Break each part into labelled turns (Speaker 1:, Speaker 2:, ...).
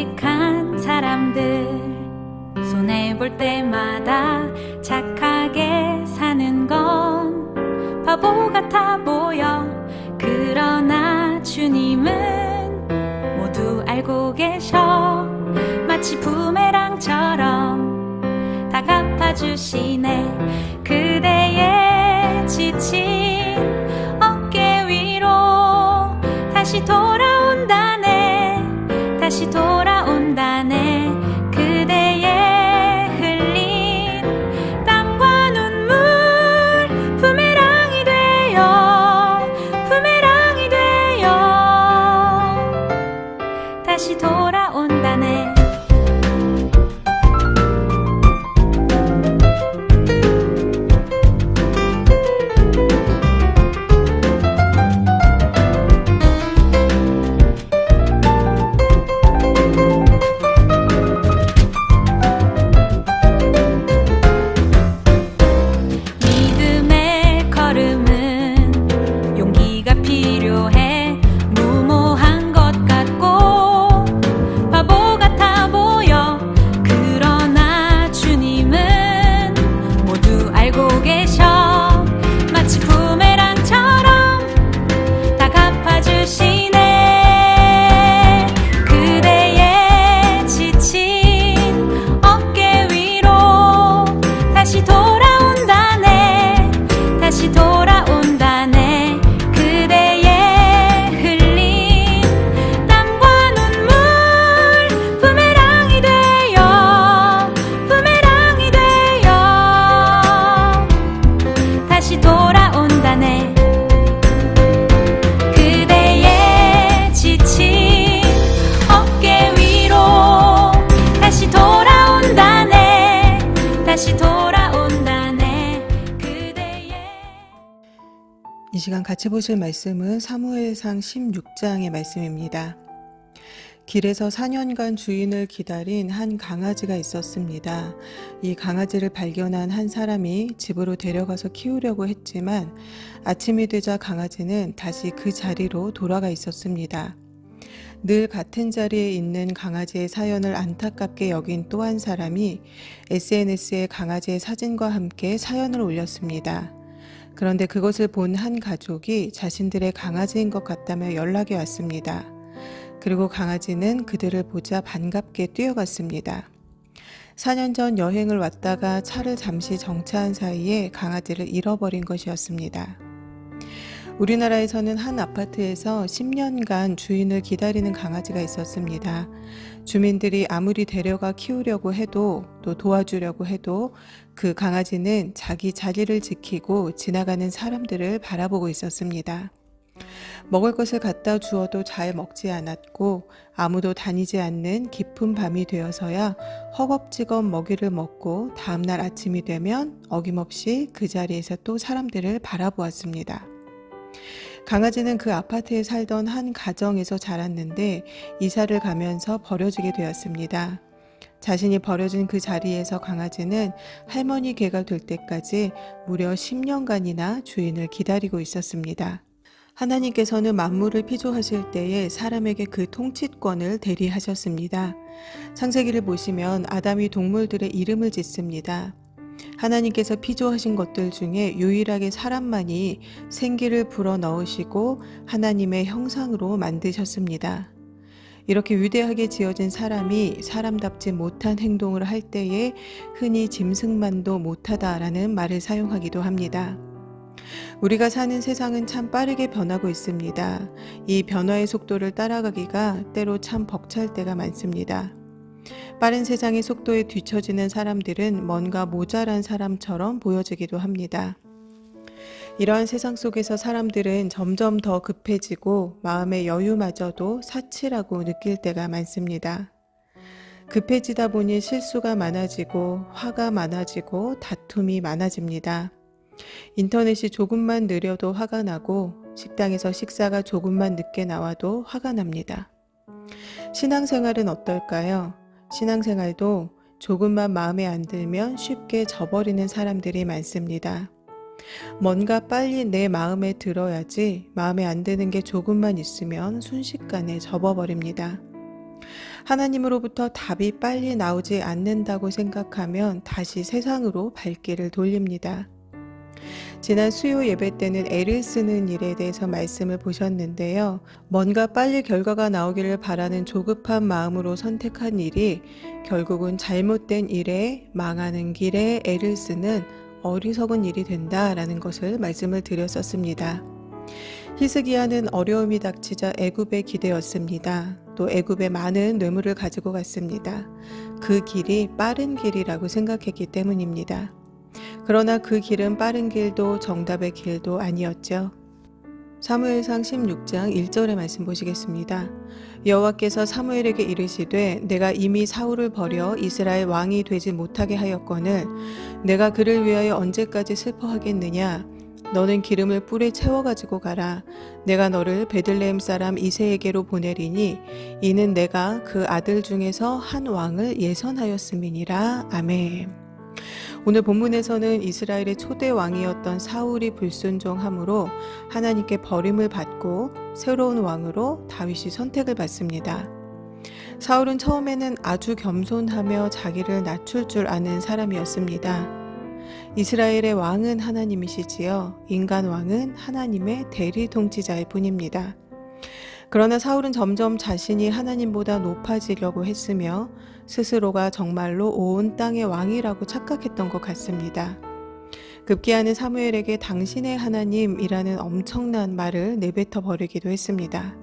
Speaker 1: 바람직한 사람들. 손해 볼 때마다 착하게 사는 건 바보 같아 보여. 그러나 주님은 모두 알고 계셔. 마치 부메랑처럼 다 갚아주시네. 그대의 지친 어깨 위로 다시 돌아온다네. 다시 돌아
Speaker 2: 이 시간 같이 보실 말씀은 사무엘상 16장의 말씀입니다. 길에서 4년간 주인을 기다린 한 강아지가 있었습니다. 이 강아지를 발견한 한 사람이 집으로 데려가서 키우려고 했지만 아침이 되자 강아지는 다시 그 자리로 돌아가 있었습니다. 늘 같은 자리에 있는 강아지의 사연을 안타깝게 여긴 또 한 사람이 SNS에 강아지의 사진과 함께 사연을 올렸습니다. 그런데 그것을 본 한 가족이 자신들의 강아지인 것 같다며 연락이 왔습니다. 그리고 강아지는 그들을 보자 반갑게 뛰어갔습니다. 4년 전 여행을 왔다가 차를 잠시 정차한 사이에 강아지를 잃어버린 것이었습니다. 우리나라에서는 한 아파트에서 10년간 주인을 기다리는 강아지가 있었습니다. 주민들이 아무리 데려가 키우려고 해도 또 도와주려고 해도 그 강아지는 자기 자리를 지키고 지나가는 사람들을 바라보고 있었습니다. 먹을 것을 갖다 주어도 잘 먹지 않았고 아무도 다니지 않는 깊은 밤이 되어서야 허겁지겁 먹이를 먹고 다음날 아침이 되면 어김없이 그 자리에서 또 사람들을 바라보았습니다. 강아지는 그 아파트에 살던 한 가정에서 자랐는데 이사를 가면서 버려지게 되었습니다. 자신이 버려진 그 자리에서 강아지는 할머니 개가 될 때까지 무려 10년간이나 주인을 기다리고 있었습니다. 하나님께서는 만물을 피조하실 때에 사람에게 그 통치권을 대리하셨습니다. 창세기를 보시면 아담이 동물들의 이름을 짓습니다. 하나님께서 피조하신 것들 중에 유일하게 사람만이 생기를 불어 넣으시고 하나님의 형상으로 만드셨습니다. 이렇게 위대하게 지어진 사람이 사람답지 못한 행동을 할 때에 흔히 짐승만도 못하다라는 말을 사용하기도 합니다. 우리가 사는 세상은 참 빠르게 변하고 있습니다. 이 변화의 속도를 따라가기가 때로 참 벅찰 때가 많습니다. 빠른 세상의 속도에 뒤처지는 사람들은 뭔가 모자란 사람처럼 보여지기도 합니다. 이러한 세상 속에서 사람들은 점점 더 급해지고 마음의 여유마저도 사치라고 느낄 때가 많습니다. 급해지다 보니 실수가 많아지고 화가 많아지고 다툼이 많아집니다. 인터넷이 조금만 느려도 화가 나고 식당에서 식사가 조금만 늦게 나와도 화가 납니다. 신앙생활은 어떨까요? 신앙생활도 조금만 마음에 안 들면 쉽게 져버리는 사람들이 많습니다. 뭔가 빨리 내 마음에 들어야지 마음에 안 드는 게 조금만 있으면 순식간에 접어버립니다. 하나님으로부터 답이 빨리 나오지 않는다고 생각하면 다시 세상으로 발길을 돌립니다. 지난 수요 예배 때는 애를 쓰는 일에 대해서 말씀을 보셨는데요. 뭔가 빨리 결과가 나오기를 바라는 조급한 마음으로 선택한 일이 결국은 잘못된 일에 망하는 길에 애를 쓰는 어리석은 일이 된다라는 것을 말씀을 드렸었습니다. 히스기야는 어려움이 닥치자 애굽에 기대었습니다. 또 애굽에 많은 뇌물을 가지고 갔습니다. 그 길이 빠른 길이라고 생각했기 때문입니다. 그러나 그 길은 빠른 길도 정답의 길도 아니었죠. 사무엘상 16장 1절의 말씀 보시겠습니다. 여호와께서 사무엘에게 이르시되 내가 이미 사울을 버려 이스라엘 왕이 되지 못하게 하였거늘 내가 그를 위하여 언제까지 슬퍼하겠느냐 너는 기름을 뿔에 채워 가지고 가라 내가 너를 베들레헴 사람 이세에게로 보내리니 이는 내가 그 아들 중에서 한 왕을 예선하였음이니라 아멘. 오늘 본문에서는 이스라엘의 초대 왕이었던 사울이 불순종함으로 하나님께 버림을 받고 새로운 왕으로 다윗이 선택을 받습니다. 사울은 처음에는 아주 겸손하며 자기를 낮출 줄 아는 사람이었습니다. 이스라엘의 왕은 하나님이시지요. 인간 왕은 하나님의 대리 통치자일 뿐입니다. 그러나 사울은 점점 자신이 하나님보다 높아지려고 했으며 스스로가 정말로 온 땅의 왕이라고 착각했던 것 같습니다. 급기야는 사무엘에게 당신의 하나님이라는 엄청난 말을 내뱉어 버리기도 했습니다.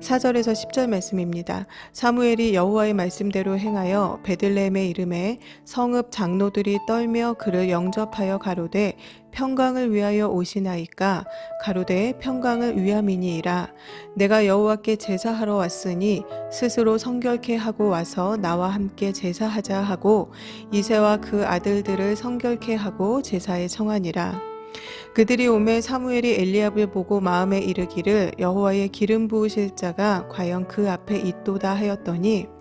Speaker 2: 4절에서 10절 말씀입니다. 사무엘이 여호와의 말씀대로 행하여 베들레헴의 이름에 성읍 장로들이 떨며 그를 영접하여 가로되 평강을 위하여 오시나이까? 가로되 평강을 위함이니이라. 내가 여호와께 제사하러 왔으니 스스로 성결케 하고 와서 나와 함께 제사하자 하고 이세와 그 아들들을 성결케 하고 제사에 청하니라. 그들이 오매 사무엘이 엘리압을 보고 마음에 이르기를 여호와의 기름 부으실 자가 과연 그 앞에 있도다 하였더니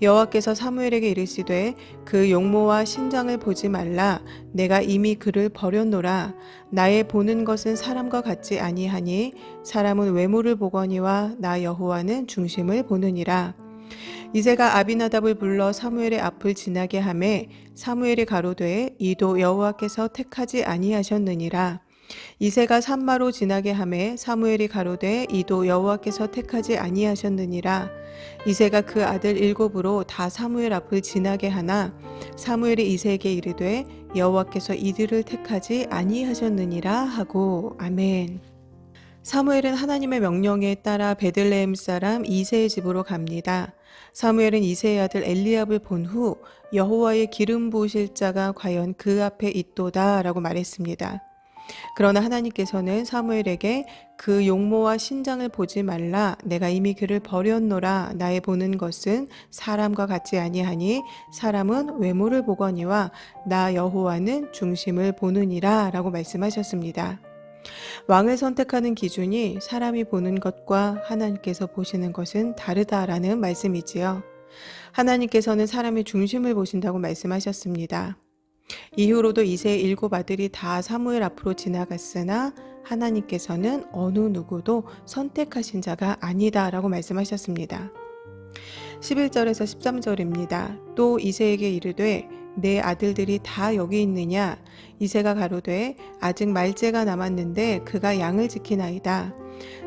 Speaker 2: 여호와께서 사무엘에게 이르시되 그 용모와 신장을 보지 말라. 내가 이미 그를 버렸노라. 나의 보는 것은 사람과 같지 아니하니 사람은 외모를 보거니와 나 여호와는 중심을 보느니라. 이제가 아비나답을 불러 사무엘의 앞을 지나게 하매 사무엘이 가로되 이도 여호와께서 택하지 아니하셨느니라 이세가 산마로 지나게 하매 사무엘이 가로되 이도 여호와께서 택하지 아니하셨느니라 이세가 그 아들 일곱으로 다 사무엘 앞을 지나게 하나 사무엘이 이세에게 이르되 여호와께서 이들을 택하지 아니하셨느니라 하고 아멘. 사무엘은 하나님의 명령에 따라 베들레헴 사람 이세의 집으로 갑니다. 사무엘은 이세의 아들 엘리압을 본 후 여호와의 기름 부으실 자가 과연 그 앞에 있도다라고 말했습니다. 그러나 하나님께서는 사무엘에게 그 용모와 신장을 보지 말라 내가 이미 그를 버렸노라 나의 보는 것은 사람과 같지 아니하니 사람은 외모를 보거니와 나 여호와는 중심을 보느니라라고 말씀하셨습니다. 왕을 선택하는 기준이 사람이 보는 것과 하나님께서 보시는 것은 다르다라는 말씀이지요. 하나님께서는 사람의 중심을 보신다고 말씀하셨습니다. 이후로도 이세의 일곱 아들이 다 사무엘 앞으로 지나갔으나 하나님께서는 어느 누구도 선택하신 자가 아니다 라고 말씀하셨습니다. 11절에서 13절입니다. 또 이세에게 이르되 내 아들들이 다 여기 있느냐 이세가 가로되 아직 말째가 남았는데 그가 양을 지키나이다.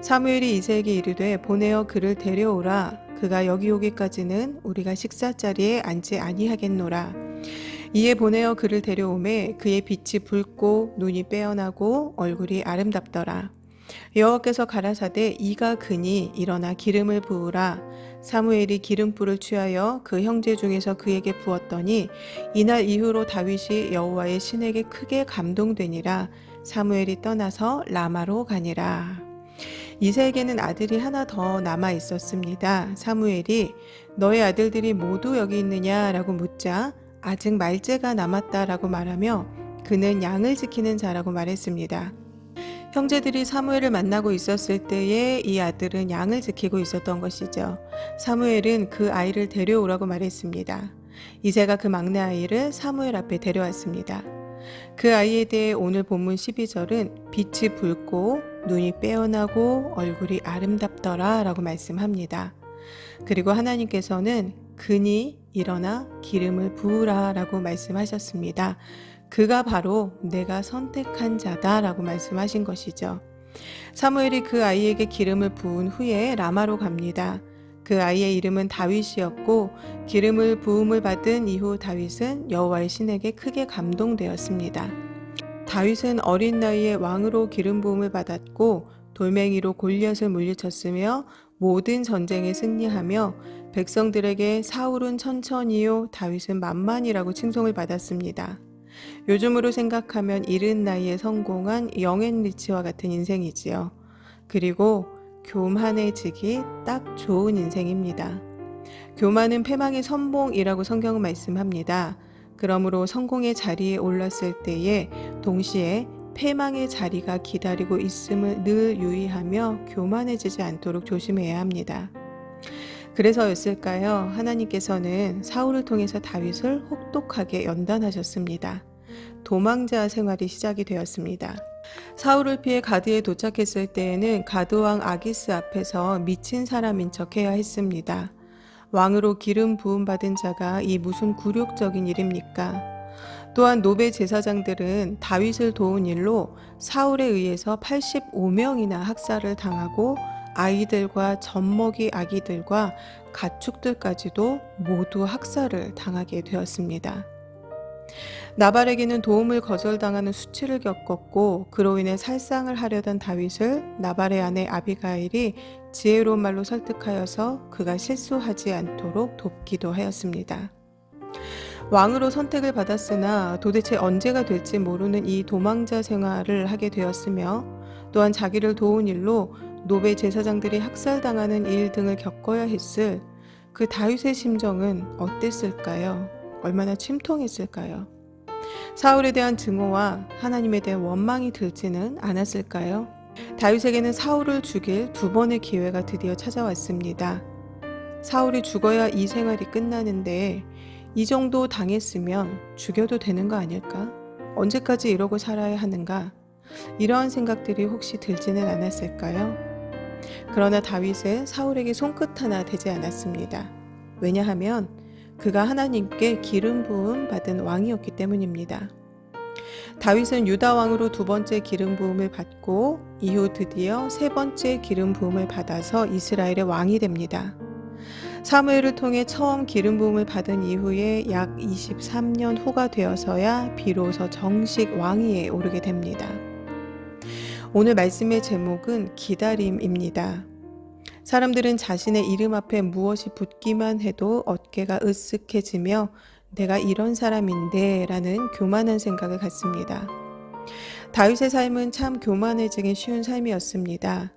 Speaker 2: 사무엘이 이세에게 이르되 보내어 그를 데려오라 그가 여기 오기까지는 우리가 식사 자리에 앉지 아니하겠노라. 이에 보내어 그를 데려오매 그의 빛이 붉고 눈이 빼어나고 얼굴이 아름답더라. 여호와께서 가라사대 이가 그니 일어나 기름을 부으라. 사무엘이 기름불을 취하여 그 형제 중에서 그에게 부었더니 이날 이후로 다윗이 여호와의 신에게 크게 감동되니라. 사무엘이 떠나서 라마로 가니라. 이세에게는 아들이 하나 더 남아 있었습니다. 사무엘이 너의 아들들이 모두 여기 있느냐라고 묻자 아직 말째가 남았다라고 말하며 그는 양을 지키는 자라고 말했습니다. 형제들이 사무엘을 만나고 있었을 때에 이 아들은 양을 지키고 있었던 것이죠. 사무엘은 그 아이를 데려오라고 말했습니다. 이세가 그 막내 아이를 사무엘 앞에 데려왔습니다. 그 아이에 대해 오늘 본문 12절은 빛이 붉고 눈이 빼어나고 얼굴이 아름답더라 라고 말씀합니다. 그리고 하나님께서는 그니 일어나 기름을 부으라 라고 말씀하셨습니다. 그가 바로 내가 선택한 자다 라고 말씀하신 것이죠. 사무엘이 그 아이에게 기름을 부은 후에 라마로 갑니다. 그 아이의 이름은 다윗이었고 기름을 부음을 받은 이후 다윗은 여호와의 신에게 크게 감동되었습니다. 다윗은 어린 나이에 왕으로 기름 부음을 받았고 돌멩이로 골리앗을 물리쳤으며 모든 전쟁에 승리하며 백성들에게 사울은 천천히요 다윗은 만만이라고 칭송을 받았습니다. 요즘으로 생각하면 이른 나이에 성공한 영앤 리치와 같은 인생이지요. 그리고 교만해지기 딱 좋은 인생입니다. 교만은 패망의 선봉이라고 성경은 말씀합니다. 그러므로 성공의 자리에 올랐을 때에 동시에 패망의 자리가 기다리고 있음을 늘 유의하며 교만해지지 않도록 조심해야 합니다. 그래서였을까요? 하나님께서는 사울을 통해서 다윗을 혹독하게 연단하셨습니다. 도망자 생활이 시작이 되었습니다. 사울을 피해 가드에 도착했을 때에는 가드왕 아기스 앞에서 미친 사람인 척 해야 했습니다. 왕으로 기름 부음 받은 자가 이 무슨 굴욕적인 일입니까? 또한 노베 제사장들은 다윗을 도운 일로 사울에 의해서 85명이나 학살을 당하고 아이들과 젖먹이 아기들과 가축들까지도 모두 학살을 당하게 되었습니다. 나발에게는 도움을 거절당하는 수치를 겪었고 그로 인해 살상을 하려던 다윗을 나발의 아내 아비가일이 지혜로운 말로 설득하여서 그가 실수하지 않도록 돕기도 하였습니다. 왕으로 선택을 받았으나 도대체 언제가 될지 모르는 이 도망자 생활을 하게 되었으며 또한 자기를 도운 일로 노베 제사장들이 학살당하는 일 등을 겪어야 했을 그 다윗의 심정은 어땠을까요? 얼마나 침통했을까요? 사울에 대한 증오와 하나님에 대한 원망이 들지는 않았을까요? 다윗에게는 사울을 죽일 두 번의 기회가 드디어 찾아왔습니다. 사울이 죽어야 이 생활이 끝나는데 이 정도 당했으면 죽여도 되는 거 아닐까? 언제까지 이러고 살아야 하는가? 이러한 생각들이 혹시 들지는 않았을까요? 그러나 다윗은 사울에게 손끝 하나 되지 않았습니다. 왜냐하면 그가 하나님께 기름 부음 받은 왕이었기 때문입니다. 다윗은 유다 왕으로 두 번째 기름 부음을 받고 이후 드디어 세 번째 기름 부음을 받아서 이스라엘의 왕이 됩니다. 사무엘을 통해 처음 기름 부음을 받은 이후에 약 23년 후가 되어서야 비로소 정식 왕위에 오르게 됩니다. 오늘 말씀의 제목은 기다림입니다. 사람들은 자신의 이름 앞에 무엇이 붙기만 해도 어깨가 으쓱해지며 내가 이런 사람인데 라는 교만한 생각을 갖습니다. 다윗의 삶은 참 교만해지기 쉬운 삶이었습니다.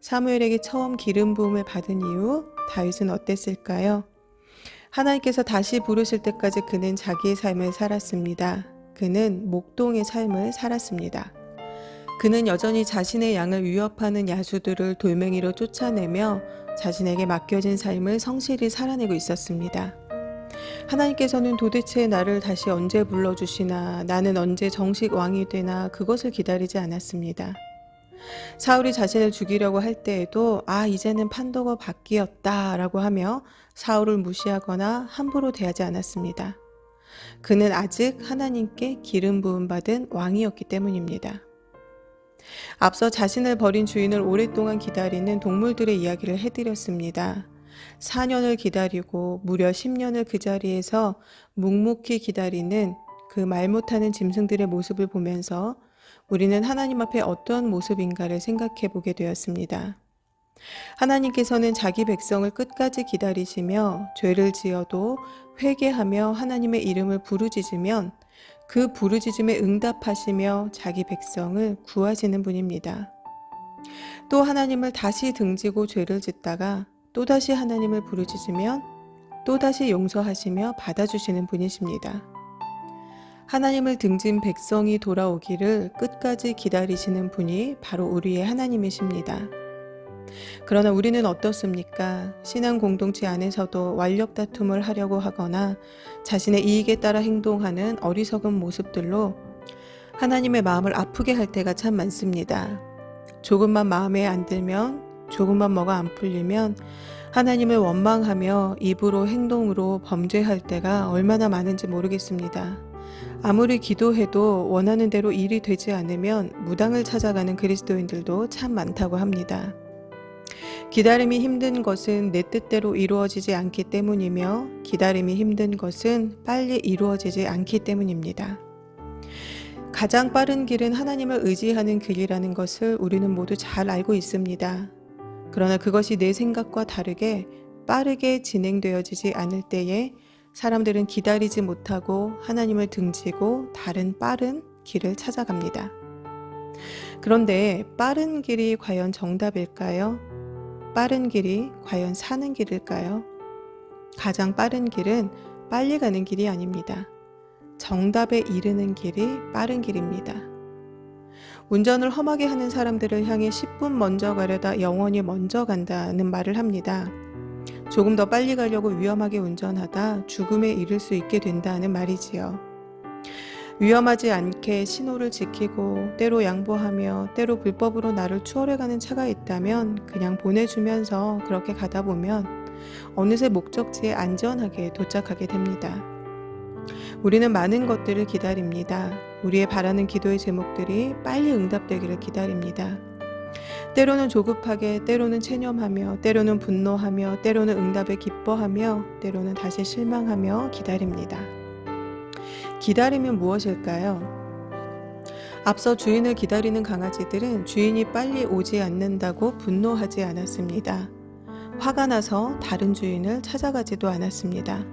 Speaker 2: 사무엘에게 처음 기름 부음을 받은 이후 다윗은 어땠을까요? 하나님께서 다시 부르실 때까지 그는 자기의 삶을 살았습니다. 그는 목동의 삶을 살았습니다. 그는 여전히 자신의 양을 위협하는 야수들을 돌멩이로 쫓아내며 자신에게 맡겨진 삶을 성실히 살아내고 있었습니다. 하나님께서는 도대체 나를 다시 언제 불러주시나, 나는 언제 정식 왕이 되나, 그것을 기다리지 않았습니다. 사울이 자신을 죽이려고 할 때에도, 아, 이제는 판도가 바뀌었다, 라고 하며 사울을 무시하거나 함부로 대하지 않았습니다. 그는 아직 하나님께 기름 부음 받은 왕이었기 때문입니다. 앞서 자신을 버린 주인을 오랫동안 기다리는 동물들의 이야기를 해드렸습니다. 4년을 기다리고 무려 10년을 그 자리에서 묵묵히 기다리는 그 말 못하는 짐승들의 모습을 보면서 우리는 하나님 앞에 어떤 모습인가를 생각해 보게 되었습니다. 하나님께서는 자기 백성을 끝까지 기다리시며 죄를 지어도 회개하며 하나님의 이름을 부르짖으면 그 부르짖음에 응답하시며 자기 백성을 구하시는 분입니다. 또 하나님을 다시 등지고 죄를 짓다가 또다시 하나님을 부르짖으면 또다시 용서하시며 받아주시는 분이십니다. 하나님을 등진 백성이 돌아오기를 끝까지 기다리시는 분이 바로 우리의 하나님이십니다. 그러나 우리는 어떻습니까? 신앙 공동체 안에서도 완력 다툼을 하려고 하거나 자신의 이익에 따라 행동하는 어리석은 모습들로 하나님의 마음을 아프게 할 때가 참 많습니다. 조금만 마음에 안 들면 조금만 뭐가 안 풀리면 하나님을 원망하며 입으로 행동으로 범죄할 때가 얼마나 많은지 모르겠습니다. 아무리 기도해도 원하는 대로 일이 되지 않으면 무당을 찾아가는 그리스도인들도 참 많다고 합니다. 기다림이 힘든 것은 내 뜻대로 이루어지지 않기 때문이며 기다림이 힘든 것은 빨리 이루어지지 않기 때문입니다. 가장 빠른 길은 하나님을 의지하는 길이라는 것을 우리는 모두 잘 알고 있습니다. 그러나 그것이 내 생각과 다르게 빠르게 진행되어지지 않을 때에 사람들은 기다리지 못하고 하나님을 등지고 다른 빠른 길을 찾아갑니다. 그런데 빠른 길이 과연 정답일까요? 빠른 길이 과연 사는 길일까요? 가장 빠른 길은 빨리 가는 길이 아닙니다. 정답에 이르는 길이 빠른 길입니다. 운전을 험하게 하는 사람들을 향해 10분 먼저 가려다 영원히 먼저 간다는 말을 합니다. 조금 더 빨리 가려고 위험하게 운전하다 죽음에 이를 수 있게 된다는 말이지요. 위험하지 않게 신호를 지키고 때로 양보하며 때로 불법으로 나를 추월해가는 차가 있다면 그냥 보내주면서 그렇게 가다 보면 어느새 목적지에 안전하게 도착하게 됩니다. 우리는 많은 것들을 기다립니다. 우리의 바라는 기도의 제목들이 빨리 응답되기를 기다립니다. 때로는 조급하게, 때로는 체념하며, 때로는 분노하며, 때로는 응답에 기뻐하며, 때로는 다시 실망하며 기다립니다. 기다림은 무엇일까요? 앞서 주인을 기다리는 강아지들은 주인이 빨리 오지 않는다고 분노하지 않았습니다. 화가 나서 다른 주인을 찾아가지도 않았습니다.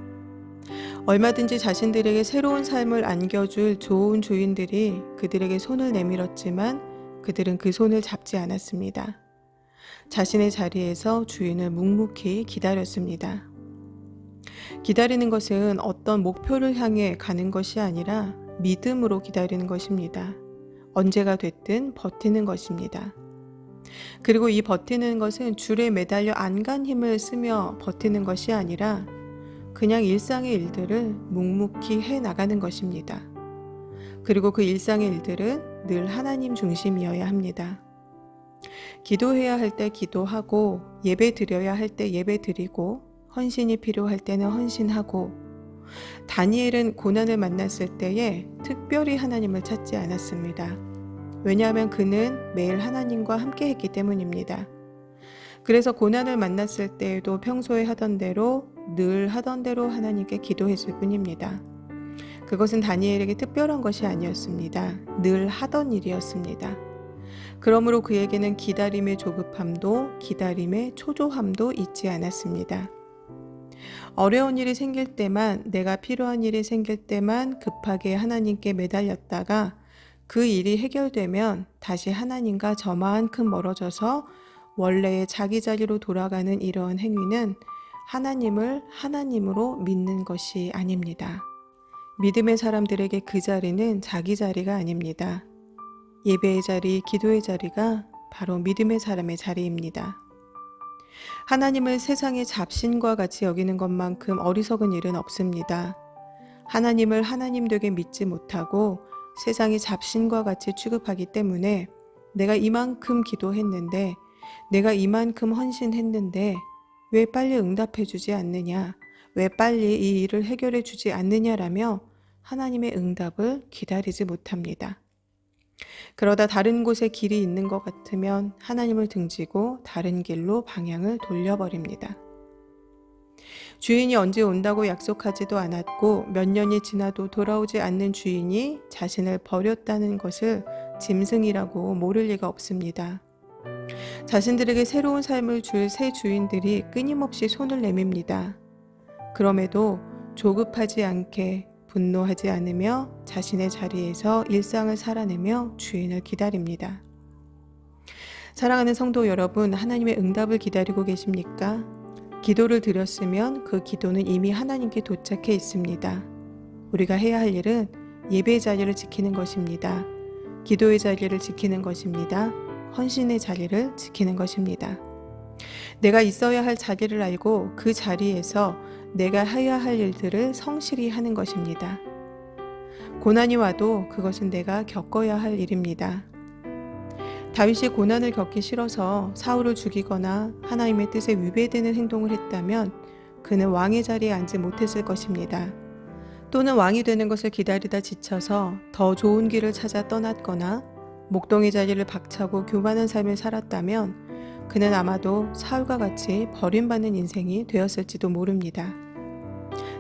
Speaker 2: 얼마든지 자신들에게 새로운 삶을 안겨줄 좋은 주인들이 그들에게 손을 내밀었지만 그들은 그 손을 잡지 않았습니다. 자신의 자리에서 주인을 묵묵히 기다렸습니다. 기다리는 것은 어떤 목표를 향해 가는 것이 아니라 믿음으로 기다리는 것입니다. 언제가 됐든 버티는 것입니다. 그리고 이 버티는 것은 줄에 매달려 안간 힘을 쓰며 버티는 것이 아니라 그냥 일상의 일들을 묵묵히 해 나가는 것입니다. 그리고 그 일상의 일들은 늘 하나님 중심이어야 합니다. 기도해야 할 때 기도하고 예배 드려야 할 때 예배 드리고 헌신이 필요할 때는 헌신하고 다니엘은 고난을 만났을 때에 특별히 하나님을 찾지 않았습니다. 왜냐하면 그는 매일 하나님과 함께 했기 때문입니다. 그래서 고난을 만났을 때에도 평소에 하던 대로 늘 하던 대로 하나님께 기도했을 뿐입니다. 그것은 다니엘에게 특별한 것이 아니었습니다. 늘 하던 일이었습니다. 그러므로 그에게는 기다림의 조급함도 기다림의 초조함도 있지 않았습니다. 어려운 일이 생길 때만 내가 필요한 일이 생길 때만 급하게 하나님께 매달렸다가 그 일이 해결되면 다시 하나님과 저만큼 멀어져서 원래의 자기 자리로 돌아가는 이러한 행위는 하나님을 하나님으로 믿는 것이 아닙니다. 믿음의 사람들에게 그 자리는 자기 자리가 아닙니다. 예배의 자리, 기도의 자리가 바로 믿음의 사람의 자리입니다. 하나님을 세상의 잡신과 같이 여기는 것만큼 어리석은 일은 없습니다. 하나님을 하나님 되게 믿지 못하고 세상의 잡신과 같이 취급하기 때문에 내가 이만큼 기도했는데, 내가 이만큼 헌신했는데, 왜 빨리 응답해 주지 않느냐? 왜 빨리 이 일을 해결해 주지 않느냐라며 하나님의 응답을 기다리지 못합니다. 그러다 다른 곳에 길이 있는 것 같으면 하나님을 등지고 다른 길로 방향을 돌려버립니다. 주인이 언제 온다고 약속하지도 않았고 몇 년이 지나도 돌아오지 않는 주인이 자신을 버렸다는 것을 짐승이라고 모를 리가 없습니다. 자신들에게 새로운 삶을 줄 새 주인들이 끊임없이 손을 내밉니다. 그럼에도 조급하지 않게 분노하지 않으며 자신의 자리에서 일상을 살아내며 주인을 기다립니다. 사랑하는 성도 여러분, 하나님의 응답을 기다리고 계십니까? 기도를 드렸으면 그 기도는 이미 하나님께 도착해 있습니다. 우리가 해야 할 일은 예배의 자리를 지키는 것입니다. 기도의 자리를 지키는 것입니다. 헌신의 자리를 지키는 것입니다. 내가 있어야 할 자리를 알고 그 자리에서 내가 해야 할 일들을 성실히 하는 것입니다. 고난이 와도 그것은 내가 겪어야 할 일입니다. 다윗이 고난을 겪기 싫어서 사울을 죽이거나 하나님의 뜻에 위배되는 행동을 했다면 그는 왕의 자리에 앉지 못했을 것입니다. 또는 왕이 되는 것을 기다리다 지쳐서 더 좋은 길을 찾아 떠났거나 목동의 자리를 박차고 교만한 삶을 살았다면 그는 아마도 사울과 같이 버림받는 인생이 되었을지도 모릅니다.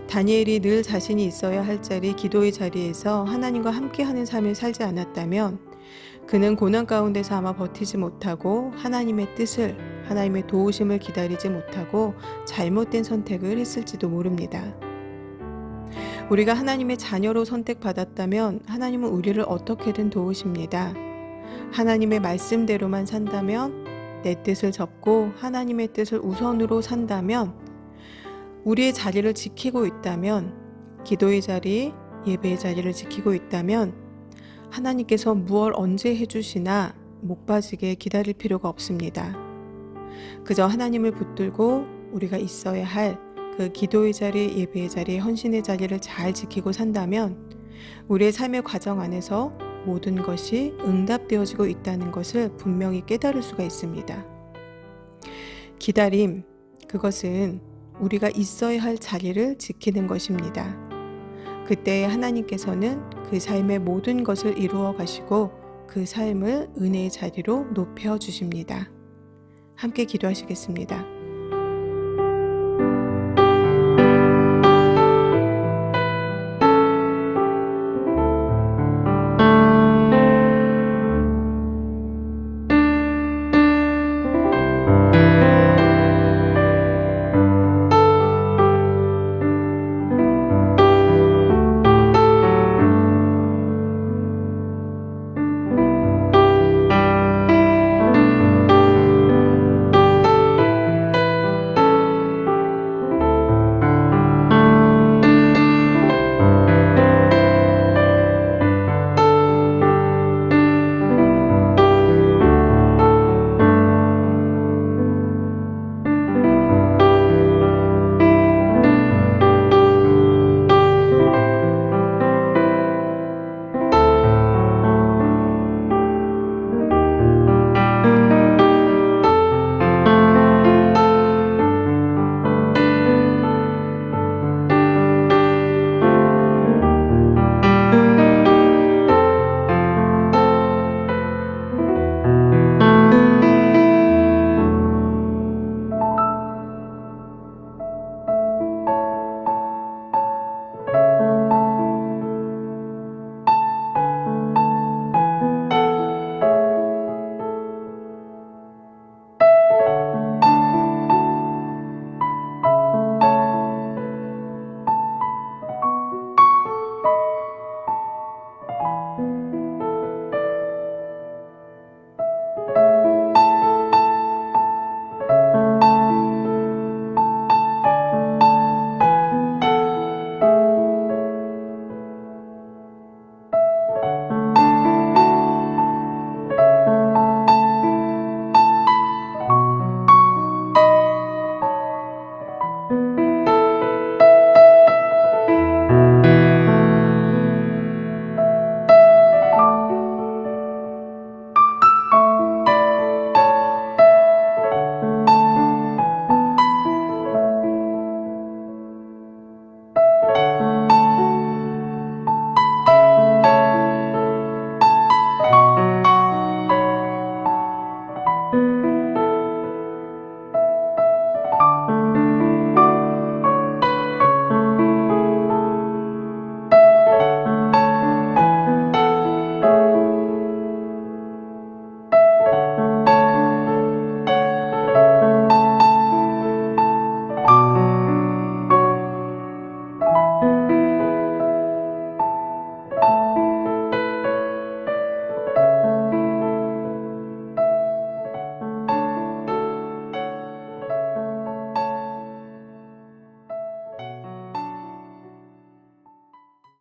Speaker 2: 다니엘이 늘 자신이 있어야 할 자리 기도의 자리에서 하나님과 함께하는 삶을 살지 않았다면 그는 고난 가운데서 아마 버티지 못하고 하나님의 뜻을 하나님의 도우심을 기다리지 못하고 잘못된 선택을 했을지도 모릅니다. 우리가 하나님의 자녀로 선택받았다면 하나님은 우리를 어떻게든 도우십니다. 하나님의 말씀대로만 산다면 내 뜻을 접고 하나님의 뜻을 우선으로 산다면 우리의 자리를 지키고 있다면 기도의 자리, 예배의 자리를 지키고 있다면 하나님께서 무얼 언제 해주시나 목 빠지게 기다릴 필요가 없습니다. 그저 하나님을 붙들고 우리가 있어야 할 그 기도의 자리, 예배의 자리, 헌신의 자리를 잘 지키고 산다면 우리의 삶의 과정 안에서 모든 것이 응답되어지고 있다는 것을 분명히 깨달을 수가 있습니다. 기다림, 그것은 우리가 있어야 할 자리를 지키는 것입니다. 그때 하나님께서는 그 삶의 모든 것을 이루어 가시고 그 삶을 은혜의 자리로 높여 주십니다. 함께 기도하시겠습니다.